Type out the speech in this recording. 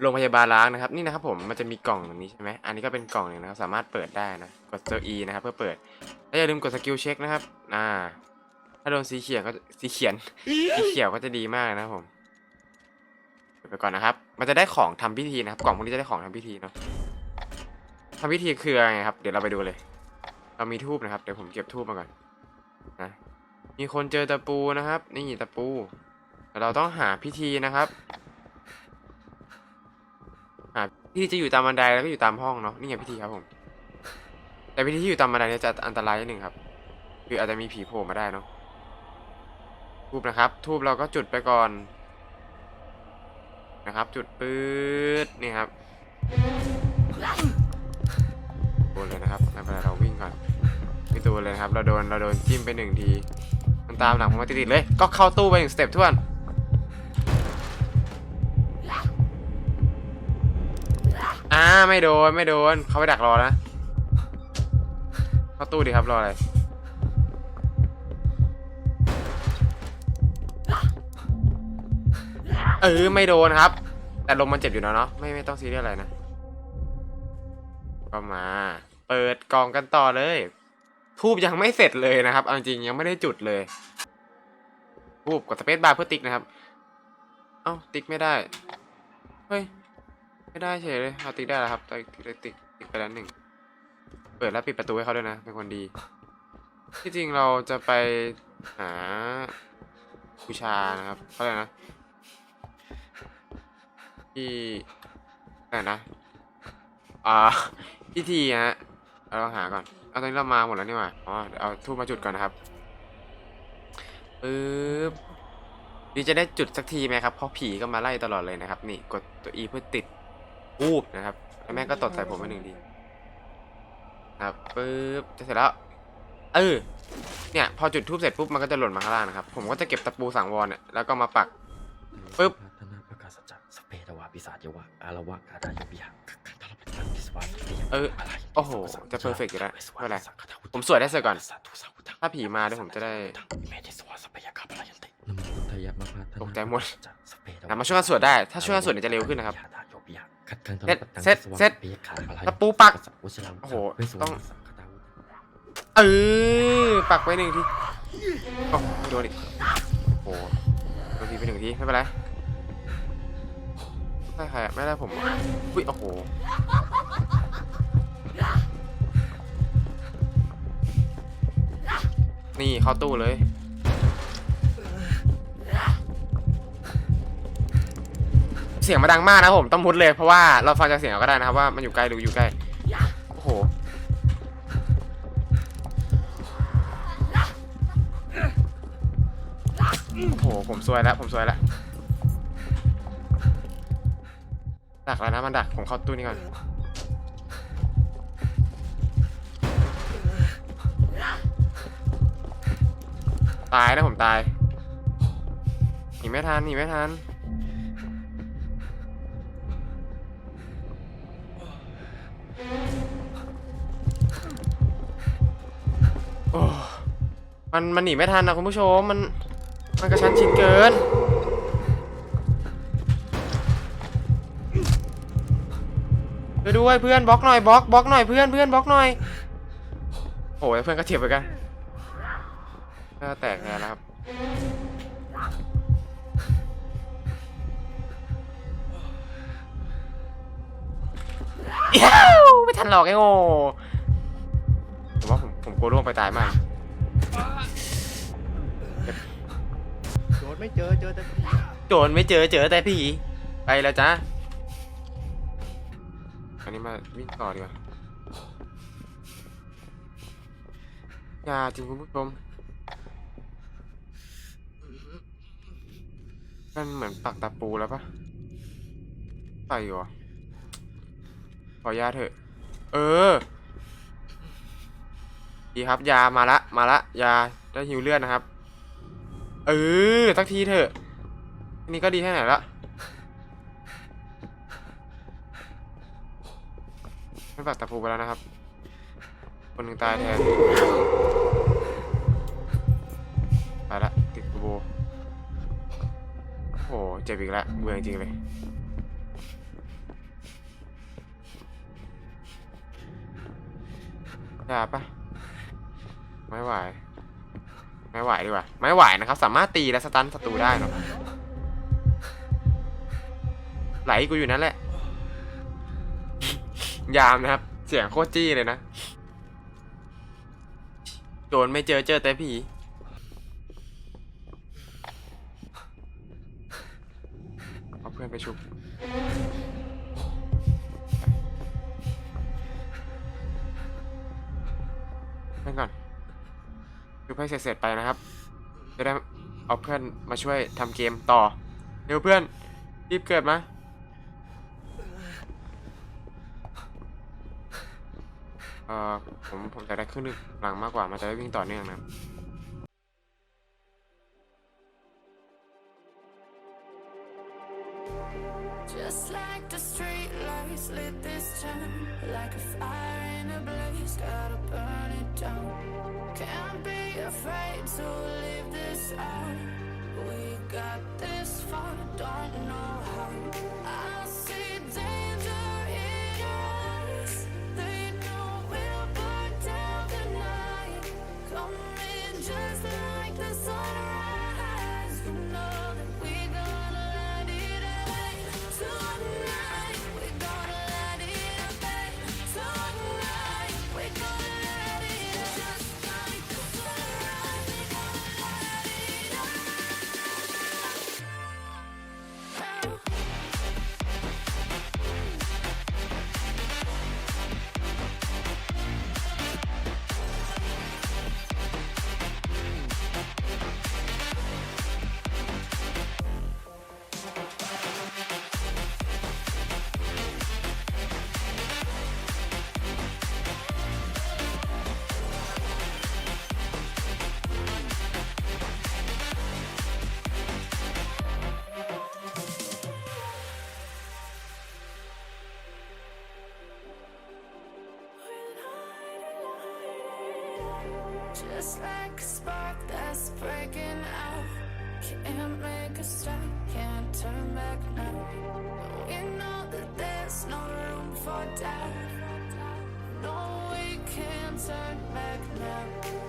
โรงพยาบาลล้างนะครับนี่นะครับผมมันจะมีกล่องอย่างนี้ใช่ไหมอันนี้ก็เป็นกล่องหนึ่งนะครับสามารถเปิดได้นะกดตัว E นะครับเพื่อเปิดแล้วอย่าลืมกดสกิลเช็คนะครับอ่า ถ้าโดนสีเขียวก็สีเขียนสีเขียวก็จะดีมากนะครับผมเปิดไปก่อนนะครับ มันจะได้ของทำพิธีนะครับกล่องพวกนี้จะได้ของทำพิธีเนาะทำพิธีคืออะไรครับ เดี๋ยวเราไปดูเลย เรามีทูบนะครับเดี๋ยวผมเก็บทูบมาก่อนนะมีคนเจอตะปูนะครับ นี่ตะปูเราต้องหาพิธีนะครับ พิธีจะอยู่ตามบันไดแล้วก็อยู่ตามห้องเนาะนี่ไงพิธีครับผม แต่พิธีที่อยู่ตามบันไดเนี่ยจะอันตรายนิดหนึ่งครับ คืออาจจะมีผีโผล่มาได้เนาะทูบนะครับ ทูบเราก็จุดไปก่อน นะครับ จุดปื๊ดนี่ครับโดนเลยนะครับไม่เป็นไรเราวิ่งก่อนไม่ตัวเลยครับ เราโดนเราโดนจิ้มไปหนึ่งที มันตามหลังผมมาติดๆเลย ก็เข้าตู้ไปหนึ่งสเต็ปทวน ไม่โดนไม่โดนเขาไปดักรอนะเข้าตู้ดีครับรออะไรเออไม่โดนครับ แต่ลมมันเจ็บอยู่นะเนาะไม่ไม่ต้องซีเรียสอะไรนะก็มา เปิดกล่องกันต่อเลยทูบยังไม่เสร็จเลยนะครับเอาจริงยังไม่ได้จุดเลยทูบกดสเปซบาร์เพื่อติ๊กนะครับ เอ้าติ๊กไม่ได้ เฮ้ย ไม่ได้เฉยเลยเอาติ๊กได้แล้วครับติ๊กติ๊กติ๊กติ๊กไปแล้วหนึ่งเปิดแล้วปิดประตูให้เขาด้วยนะ เป็นคนดี ที่จริงเราจะไปหาบูชานะครับเขาเรียกนะที่ไหนนะอ่าพิธีฮะเราหาก่อนเอาตอนนี้เรามาหมดแล้วนี่หว่าอ๋อเดี๋ยวเอาทูบมาจุดก่อนนะครับปึ๊บนี่จะได้จุดสักทีไหมครับ เพราะผีก็มาไล่ตลอดเลยนะครับ นี่กดตัว E เพื่อติด รูปนะครับแล้วแม่งก็ตดใส่ผมไปหนึ่งทีนะครับปึ๊บจะเสร็จแล้วเออเนี่ยพอจุดทูบเสร็จปุ๊บมันก็จะหล่นมาข้างล่างนะครับ ผมก็จะเก็บตะปูสังวรเนี่ยแล้วก็มาปักปึ๊บธนาประกาศสัจจะสเพตวาปิศาจยวะอารวะกาดายบิยะคันทรพันธ์พิสวาเอออะไรโอ้โหจะ perfect อยู่แล้วไม่เป็นไรผมสวดได้เสร็จก่อน ถ้าผีมาเดี๋ยวผมจะได้ตกใจหมดมาช่วยกันสวดได้ ถ้าช่วยกันสวดเนี่ยจะเร็วขึ้นนะครับ คัดคันทรเสร็จพันธ์เสร็จพิสวาสเสร็จพยะคาพลายันติตะปูปักวชิราวุธโอ้โหเวสวรรณต้องสังคตาวุธเออปักไว้หนึ่งทีโอ้โดนอีกโอ้โหโดนทีไปหนึ่งทีไม่เป็นไรได้ใครอะไม่ได้ผมอะอุ้ยโอ้โหนี่เข้าตู้เลย สียงมาดังมากนะผมต้องมุดเลยเพราะว่าเราฟังจากเสียงเราก็ได้นะครับว่ามันอยู่ไกลหรืออยู่ใกล้โอ้โหโอ้โหผมซวยแล้วผมซวยแล้วดักแล้วนะมันดักผมเข้าตู้นี้ก่อนตายนะผมตายหนีไม่ทันหนีไม่ทัน มันมันหนีไม่ทันนะคุณผู้ชมมันมันกระชั้นชิดเกินไปด้วยเพื่อนบล็อกหน่อยบล็อกบล็อกหน่อยเพื่อนเพื่อนบล็อกหน่อยโอ้ยเพื่อนก็เจ็บไปกันก็แตกแน่แล้วครับไม่ทันหรอกไอ้โง่ผมว่าผมผมกลัวร่วงไปตายมาก โดนไม่เจอเจอแต่ผีโจรไม่เจอเจอแต่ผีไปแล้วจ้าอันนี้มาวิ่งต่อดีกว่าอย่าจริงคุณผู้ชมมันเหมือนปักตะปูแล้วปะใส่อยู่เหรอขอยาเถอะ เออ ดีครับ ยามาละมาละยาได้หิวเลือดนะครับ เออสักทีเถอะนี่ก็ดีแค่ไหนละไม่ปัดตะปูไปแล้วนะครับ คนหนึ่งตายแทนไปละติดตะปูโอ้โหเจ็บอีกแล้วเบื่อจริงเลยยาปะ ไม่ไหว ไม่ไหวดีกว่า ไม่ไหวนะครับ สามารถตีและสตันศัตรูได้เนาะไหลกูอยู่นั่นแหละ ยามนะครับ เสียงโคตรจี้เลยนะ โดนไม่เจอเจอแต่ผีเอาเพื่อนไปชุบเพื่นก่อน ชุบให้เสร็จๆไปนะครับ จะได้เอาเพื่อนมาช่วยทำเกมต่อเร็วเพื่อนรีบเกิดมาเอ่อผมผมจะได้ครึ่งหนึ่งหลังมากกว่ามันจะได้วิ่งต่อเนื่องนะ Can't be afraid to leave Just like a spark that's breaking out. Can't make a stop, can't turn back now. We know that there's no room for doubt. No, we can't turn back now.